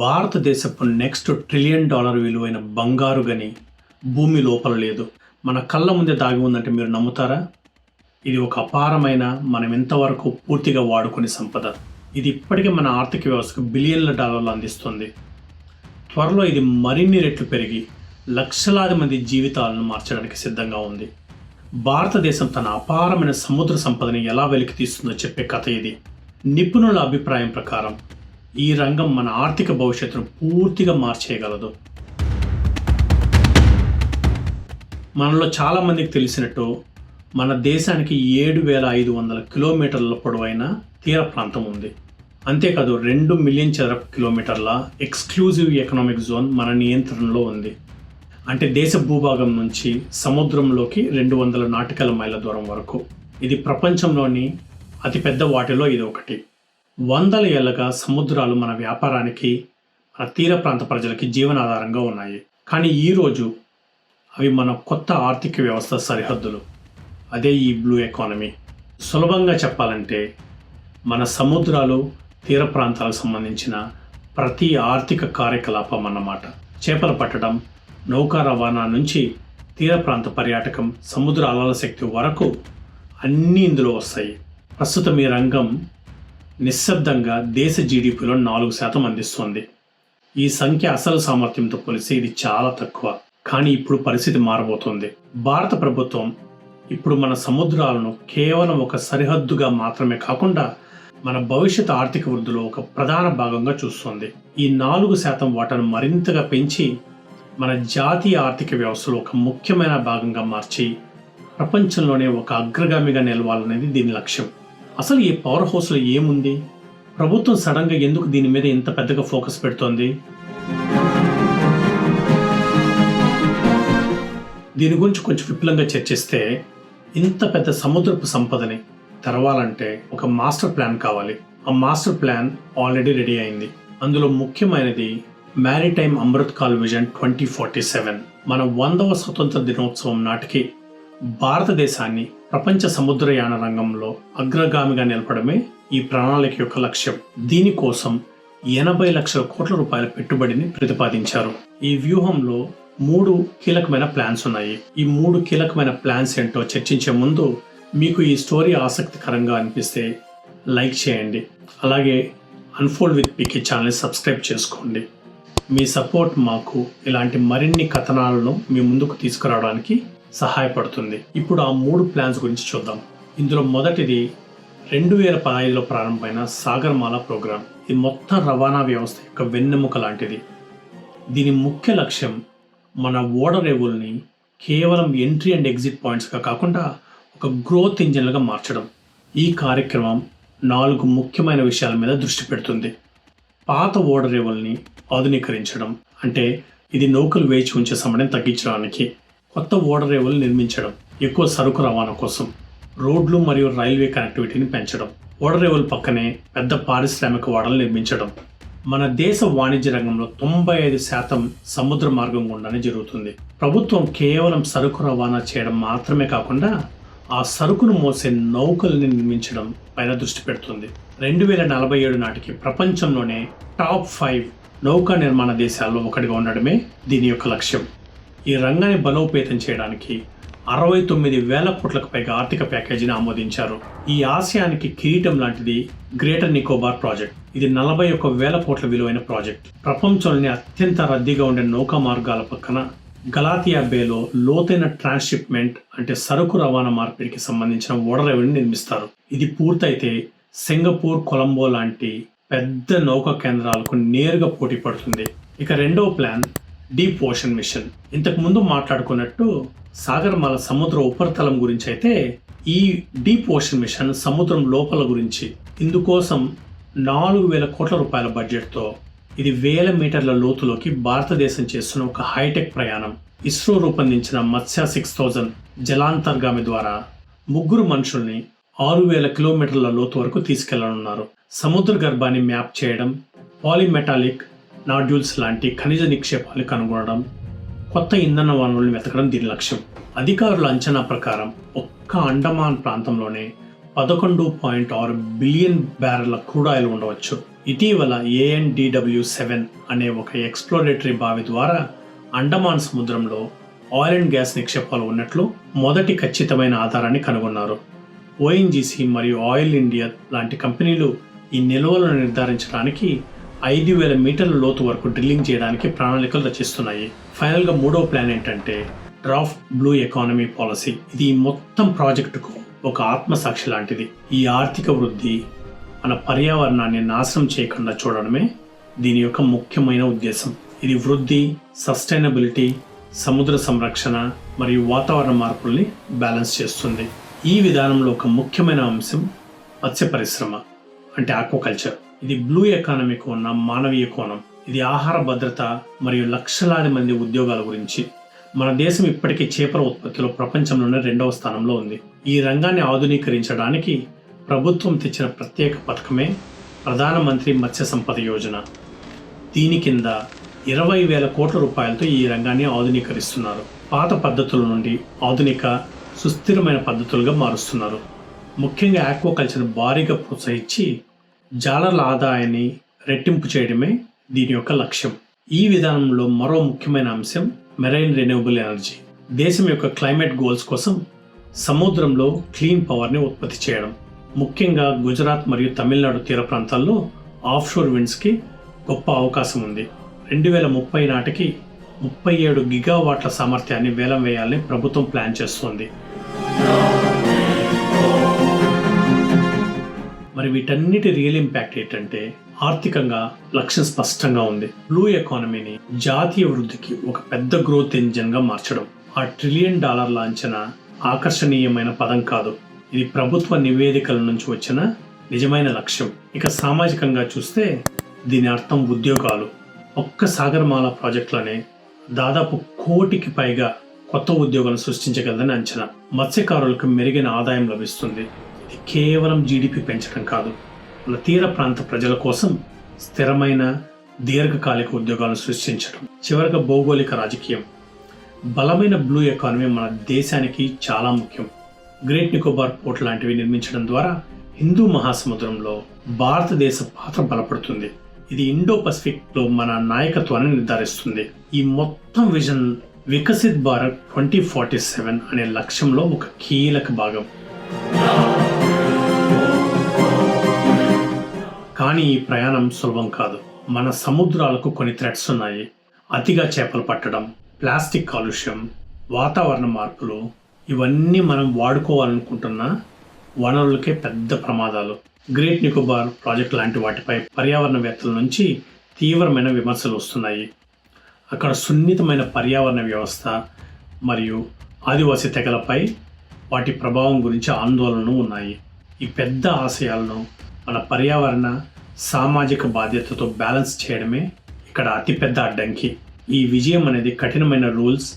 భారతదేశపు next trillion dollar విలువైన బంగారు గని భూమి లోపల లేదు. మన కళ్ళ ముందే దాగి ఉందంటే మీరు నమ్ముతారా? ఇది ఒక అపారమైన మనం ఇంతవరకు పూర్తిగా వాడుకునే సంపద. ఇది ఇప్పటికే మన ఆర్థిక వ్యవస్థకు బిలియన్ల డాలర్లు అందిస్తుంది. త్వరలో ఇది మరిన్ని రెట్లు పెరిగి లక్షలాది మంది జీవితాలను మార్చడానికి సిద్ధంగా ఉంది. భారతదేశం తన అపారమైన సముద్ర సంపదని ఎలా వెలికి తీస్తుందో చెప్పే కథ ఇది. నిపుణుల అభిప్రాయం ప్రకారం ఈ రంగం మన ఆర్థిక భవిష్యత్తును పూర్తిగా మార్చేయగలదు మనలో చాలామందికి తెలిసినట్టు మన దేశానికి ఏడు వేల ఐదు వందల కిలోమీటర్ల పొడవైన తీర ప్రాంతం ఉంది. అంతేకాదు రెండు మిలియన్ చదరపు కిలోమీటర్ల ఎక్స్క్లూజివ్ ఎకనామిక్ జోన్ మన నియంత్రణలో ఉంది. అంటే దేశ భూభాగం నుంచి సముద్రంలోకి రెండు వందల నాటికల మైళ్ళ దూరం వరకు. ఇది ప్రపంచంలోని అతిపెద్ద వాటిలో ఇది ఒకటి. వందల ఏళ్ళుగా సముద్రాలు మన వ్యాపారానికి మన తీర ప్రాంత ప్రజలకి జీవనాధారంగా ఉన్నాయి. కానీ ఈరోజు అవి మన కొత్త ఆర్థిక వ్యవస్థ సరిహద్దులు. అదే ఈ బ్లూ ఎకానమీ సులభంగా చెప్పాలంటే మన సముద్రాలు తీర ప్రాంతాలకు సంబంధించిన ప్రతి ఆర్థిక కార్యకలాపం అన్నమాట. చేపలు పట్టడం నౌకా రవాణా నుంచి తీర ప్రాంత పర్యాటకం సముద్ర అలల శక్తి వరకు అన్నీ ఇందులో వస్తాయి. ప్రస్తుతం ఈ రంగం నిశ్శబ్దంగా దేశ జీడిపిలో నాలుగు శాతం అందిస్తోంది. ఈ సంఖ్య అసలు సామర్థ్యంతో పోలిస్తే ఇది చాలా తక్కువ. కానీ ఇప్పుడు పరిస్థితి మారబోతోంది. భారత ప్రభుత్వం ఇప్పుడు మన సముద్రాలను కేవలం ఒక సరిహద్దుగా మాత్రమే కాకుండా మన భవిష్యత్ ఆర్థిక వృద్ధిలో ఒక ప్రధాన భాగంగా చూస్తోంది. ఈ నాలుగు శాతం వాటాను మరింతగా పెంచి మన జాతీయ ఆర్థిక వ్యవస్థలో ఒక ముఖ్యమైన భాగంగా మార్చి ప్రపంచంలోనే ఒక అగ్రగామిగా నిలవాలనేది దీని లక్ష్యం. అసలు ఈ పవర్ హౌస్లో ఏముంది? ప్రభుత్వం సడన్గా ఎందుకు దీని మీద ఇంత పెద్దగా ఫోకస్ పెడుతోంది? దీని గురించి కొంచెం విపులంగా చర్చిస్తే ఇంత పెద్ద సముద్రపు సంపదని తెరవాలంటే ఒక మాస్టర్ ప్లాన్ కావాలి. ఆ మాస్టర్ ప్లాన్ ఆల్రెడీ రెడీ అయింది. అందులో ముఖ్యమైనది maritime Amrit Kaal vision twenty forty seven మన వందవ స్వతంత్ర దినోత్సవం నాటికి భారతదేశాన్ని ప్రపంచ సముద్రయాన రంగంలో అగ్రగామిగా నిలపడమే ఈ ప్రణాళిక యొక్క లక్ష్యం. దీనికోసం ఎనభై లక్షల కోట్ల రూపాయల పెట్టుబడిని ప్రతిపాదించారు. ఈ వ్యూహంలో మూడు కీలకమైన ప్లాన్స్ ఉన్నాయి. ఈ మూడు కీలకమైన ప్లాన్స్ ఏంటో చర్చించే ముందు మీకు ఈ స్టోరీ ఆసక్తికరంగా అనిపిస్తే లైక్ చేయండి. అలాగే అన్ఫోల్డ్ విత్ పికి ఛానల్ని సబ్స్క్రైబ్ చేసుకోండి. మీ సపోర్ట్ మాకు ఇలాంటి మరిన్ని కథనాలను మీ ముందుకు తీసుకురావడానికి సహాయపడుతుంది. ఇప్పుడు ఆ మూడు ప్లాన్స్ గురించి చూద్దాం. ఇందులో మొదటిది రెండు వేల పదహైదులో ప్రారంభమైన సాగర్మాల ప్రోగ్రాం. ఇది మొత్తం రవాణా వ్యవస్థ యొక్క వెన్నెముక లాంటిది. దీని ముఖ్య లక్ష్యం మన ఓడరేవుల్ని కేవలం ఎంట్రీ అండ్ ఎగ్జిట్ పాయింట్స్గా కాకుండా ఒక గ్రోత్ ఇంజిన్లుగా మార్చడం. ఈ కార్యక్రమం నాలుగు ముఖ్యమైన విషయాల మీద దృష్టి పెడుతుంది. పాత ఓడరేవుల్ని ఆధునీకరించడం. అంటే ఇది నౌకలు వేచి ఉంచే సమయాన్ని తగ్గించడానికి. కొత్త ఓడరేవులు నిర్మించడం ఎక్కువ సరుకు రవాణా కోసం రోడ్లు మరియు రైల్వే కనెక్టివిటీని పెంచడం ఓడరేవుల పక్కనే పెద్ద పారిశ్రామిక ఓడలు నిర్మించడం. మన దేశ వాణిజ్య రంగంలో తొంభై ఐదు శాతం సముద్ర మార్గం గుండానే జరుగుతుంది. ప్రభుత్వం కేవలం సరుకు రవాణా చేయడం మాత్రమే కాకుండా ఆ సరుకును మోసే నౌకల్ని నిర్మించడం పైన దృష్టి పెడుతుంది. రెండు వేల నలభై ఏడు నాటికి ప్రపంచంలోనే టాప్ ఫైవ్ నౌకా నిర్మాణ దేశాల్లో ఒకటిగా ఉండడమే దీని యొక్క లక్ష్యం. ఈ రంగాన్ని బలోపేతం చేయడానికి అరవై తొమ్మిది వేల కోట్లకు పైగా ఆర్థిక ప్యాకేజీని ఆమోదించారు. ఈ ఆశయానికి కిరీటం లాంటిది గ్రేటర్ నికోబార్ ప్రాజెక్ట్. ఇది నలభై ఒక్క వేల కోట్ల విలువైన ప్రాజెక్ట్. ప్రపంచంలోని అత్యంత రద్దీగా ఉండే నౌకా మార్గాల పక్కన గలాతియా బేలో లోతైన ట్రాన్స్షిప్మెంట్ అంటే సరుకు రవాణా మార్పిడికి సంబంధించిన ఓడరేవుని నిర్మిస్తారు. ఇది పూర్తయితే సింగపూర్ కొలంబో లాంటి పెద్ద నౌకా కేంద్రాలకు నేరుగా పోటీ పడుతుంది. ఇక రెండవ ప్లాన్ డీప్ ఓషన్ మిషన్. ఇంతకు ముందు మాట్లాడుకున్నట్టు సాగర్మాల సముద్ర ఉపరితలం గురించి అయితే ఈ డీప్ ఓషన్ మిషన్ సముద్రం లోపల గురించి ఇందుకోసం నాలుగు వేల కోట్ల రూపాయల బడ్జెట్తో ఇది వేల మీటర్ల లోతులోకి భారతదేశం చేస్తున్న ఒక హైటెక్ ప్రయాణం. ఇస్రో రూపొందించిన మత్స్య సిక్స్ థౌజండ్ జలాంతర్గామి ద్వారా ముగ్గురు మనుషుల్ని ఆరు వేల కిలోమీటర్ల లోతు వరకు తీసుకెళ్ళనున్నారు. సముద్ర గర్భాన్ని మ్యాప్ చేయడం పాలిమెటాలిక్ నాడ్యూల్స్ లాంటి ఖనిజ నిక్షేపాలు కనుగొనడం కొత్త ఇంధన వనరులను వెతకడం దీని లక్ష్యం. అధికారుల అంచనా ప్రకారం ఒక్క అండమాన్ ప్రాంతంలోనే పదకొండు పాయింట్ ఆరు బిలియన్ బ్యారెల్ల క్రూడాయిలు ఆయిల్ ఉండవచ్చు. ఇటీవల ఏఎన్డిడబ్ల్యూ సెవెన్ అనే ఒక ఎక్స్ప్లోరేటరీ బావి ద్వారా అండమాన్ సముద్రంలో ఆయిల్ అండ్ గ్యాస్ నిక్షేపాలు ఉన్నట్లు మొదటి ఖచ్చితమైన ఆధారాన్ని కనుగొన్నారు. ఓఎన్జీసీ మరియు ఆయిల్ ఇండియా లాంటి కంపెనీలు ఈ నిల్వలను నిర్ధారించడానికి ఐదు వేల మీటర్ల లోతు వరకు డ్రిల్లింగ్ చేయడానికి ప్రణాళికలు రచిస్తున్నాయి. ఫైనల్గా మూడో ప్లాన్ ఏంటంటే డ్రాఫ్ట్ బ్లూ ఎకానమీ పాలసీ. ఇది మొత్తం ప్రాజెక్టుకు ఒక ఆత్మసాక్షి లాంటిది. ఈ ఆర్థిక వృద్ధి మన పర్యావరణాన్ని నాశనం చేయకుండా చూడడమే దీని యొక్క ముఖ్యమైన ఉద్దేశం. ఇది వృద్ధి సస్టైనబిలిటీ సముద్ర సంరక్షణ మరియు వాతావరణ మార్పుల్ని బ్యాలెన్స్ చేస్తుంది. ఈ విధానంలో ఒక ముఖ్యమైన అంశం మత్స్య పరిశ్రమ అంటే ఆక్వాకల్చర్. ఇది బ్లూ ఎకానమీ ఉన్న మానవీయ కోణం. ఇది ఆహార భద్రత మరియు లక్షలాది మంది ఉద్యోగాల గురించి. మన దేశం ఇప్పటికీ చేపల ఉత్పత్తిలో ప్రపంచంలోనే రెండవ స్థానంలో ఉంది. ఈ రంగాన్ని ఆధునీకరించడానికి ప్రభుత్వం తెచ్చిన ప్రత్యేక పథకమే ప్రధానమంత్రి మత్స్య సంపద యోజన. దీని కింద ఇరవై వేల కోట్ల రూపాయలతో ఈ రంగాన్ని ఆధునీకరిస్తున్నారు. పాత పద్ధతుల నుండి ఆధునిక సుస్థిరమైన పద్ధతులుగా మారుస్తున్నారు. ముఖ్యంగా ఆక్వాకల్చర్ భారీగా ప్రోత్సహించి జాలర్ల ఆదాయాన్ని రెట్టింపు చేయడమే దీని యొక్క లక్ష్యం. ఈ విధానంలో మరో ముఖ్యమైన అంశం మెరైన్ రెన్యూబుల్ ఎనర్జీ. దేశం యొక్క క్లైమేట్ గోల్స్ కోసం సముద్రంలో క్లీన్ పవర్ని ఉత్పత్తి చేయడం. ముఖ్యంగా గుజరాత్ మరియు తమిళనాడు తీర ప్రాంతాల్లో ఆఫ్షోర్ విండ్స్కి గొప్ప అవకాశం ఉంది. రెండు వేల ముప్పై నాటికి ముప్పై ఏడు గిగావాట్ల సామర్థ్యాన్ని వేలం వేయాలని ప్రభుత్వం ప్లాన్ చేస్తోంది. మరి వీటన్నిటి రియల్ ఇంపాక్ట్ ఏంటంటే ఆర్థికంగా లక్ష్యం స్పష్టంగా ఉంది. బ్లూ ఎకానమీని జాతీయ వృద్ధికి ఒక పెద్ద గ్రోత్ ఇంజిన్గా మార్చడం ఆ ట్రిలియన్ డాలర్ల అంచనా ఆకర్షణీయమైన పదం కాదు. ఇది ప్రభుత్వ నివేదికల నుంచి వచ్చిన నిజమైన లక్ష్యం. ఇక సామాజికంగా చూస్తే దీని అర్థం ఉద్యోగాలు. ఒక్క సాగర్మాల ప్రాజెక్టులోనే దాదాపు కోటికి పైగా కొత్త ఉద్యోగాలు సృష్టించగలదని అంచనా. మత్స్యకారులకు మెరుగైన ఆదాయం లభిస్తుంది. ఇది కేవలం జీడిపి పెంచడం కాదు. మన తీర ప్రాంత ప్రజల కోసం స్థిరమైన దీర్ఘకాలిక ఉద్యోగాలను సృష్టించడం చివరగా భౌగోళిక రాజకీయం. బలమైన బ్లూ ఎకానమీ మన దేశానికి చాలా ముఖ్యం. గ్రేట్ నికోబార్ పోర్ట్ లాంటివి నిర్మించడం ద్వారా హిందూ మహాసముద్రంలో భారతదేశ పాత్ర బలపడుతుంది. ఇది ఇండో పసిఫిక్లో మన నాయకత్వాన్ని నిర్ధారిస్తుంది. ఈ మొత్తం vision Viksit Bharat twenty forty seven అనే లక్ష్యంలో ఒక కీలక భాగం. కానీ ఈ ప్రయాణం సులభం కాదు. మన సముద్రాలకు కొన్ని థ్రెట్స్ ఉన్నాయి. అతిగా చేపలు పట్టడం ప్లాస్టిక్ కాలుష్యం వాతావరణ మార్పులు ఇవన్నీ మనం వాడుకోవాలనుకుంటున్న వనరులకే పెద్ద ప్రమాదాలు. గ్రేట్ నికోబార్ ప్రాజెక్ట్ లాంటి వాటిపై పర్యావరణవేత్తల నుంచి తీవ్రమైన విమర్శలు వస్తున్నాయి. అక్కడ సున్నితమైన పర్యావరణ వ్యవస్థ మరియు ఆదివాసీ తెగలపై వాటి ప్రభావం గురించి ఆందోళనలు ఉన్నాయి. ఈ పెద్ద ఆశయాలను మన పర్యావరణ సామాజిక బాధ్యతతో బ్యాలెన్స్ చేయడమే ఇక్కడ అతిపెద్ద అడ్డంకి. ఈ విజయం అనేది కఠినమైన రూల్స్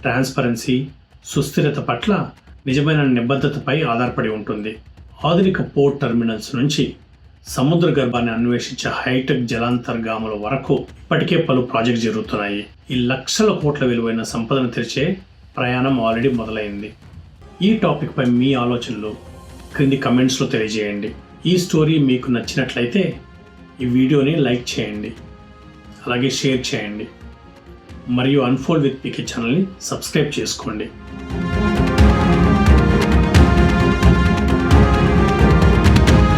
ట్రాన్స్పరెన్సీ సుస్థిరత పట్ల నిజమైన నిబద్ధతపై ఆధారపడి ఉంటుంది. ఆధునిక పోర్ట్ టెర్మినల్స్ నుంచి సముద్ర గర్భాన్ని అన్వేషించే హైటెక్ జలాంతర్గాముల వరకు ఇప్పటికే పలు ప్రాజెక్ట్ జరుగుతున్నాయి. ఈ లక్షల కోట్ల విలువైన సంపదను తెరిచే ప్రయాణం ఆల్రెడీ మొదలైంది. ఈ టాపిక్పై మీ ఆలోచనలు క్రింది కమెంట్స్లో తెలియజేయండి. ఈ స్టోరీ మీకు నచ్చినట్లయితే ఈ వీడియోని లైక్ చేయండి. అలాగే షేర్ చేయండి. మరియు అన్ఫోల్డ్ విత్ పికే ఛానల్ని సబ్స్క్రైబ్ చేసుకోండి.